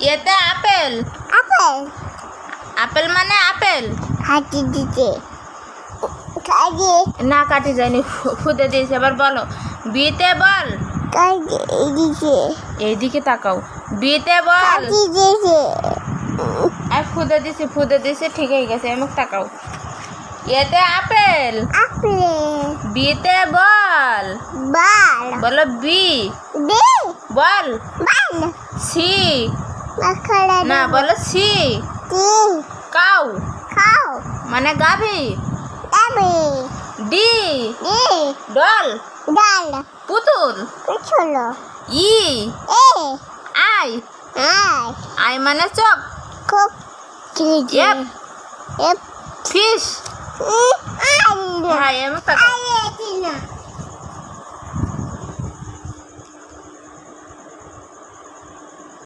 এতে apple. Apple? Apple মানে apple. হাতি দিতে। কাজে না কাটি যায়নি ফু- ফুটে দিয়েছে। এবার বলো বিতে বল। দিতে। এইদিকে তাকাও। বিতে বল। কাটি আর ফুদে দিছি ফুদে দিছি ঠিক হয়ে গেছে এমুক তাকাও। এতে আপেল। আপেল। বিতে বল। বাল। বলো বি। দে বল। বাল। সি। না বলো সি কাউ। খাও মানে গাভী। দাবি ডি। The doll. ডাল। পুতুল। কুচলো ই। এ। আই। আই। আই মানে কোক চিজি Yep. এপ ফিশ আই হ্যাঁ আই এতিনা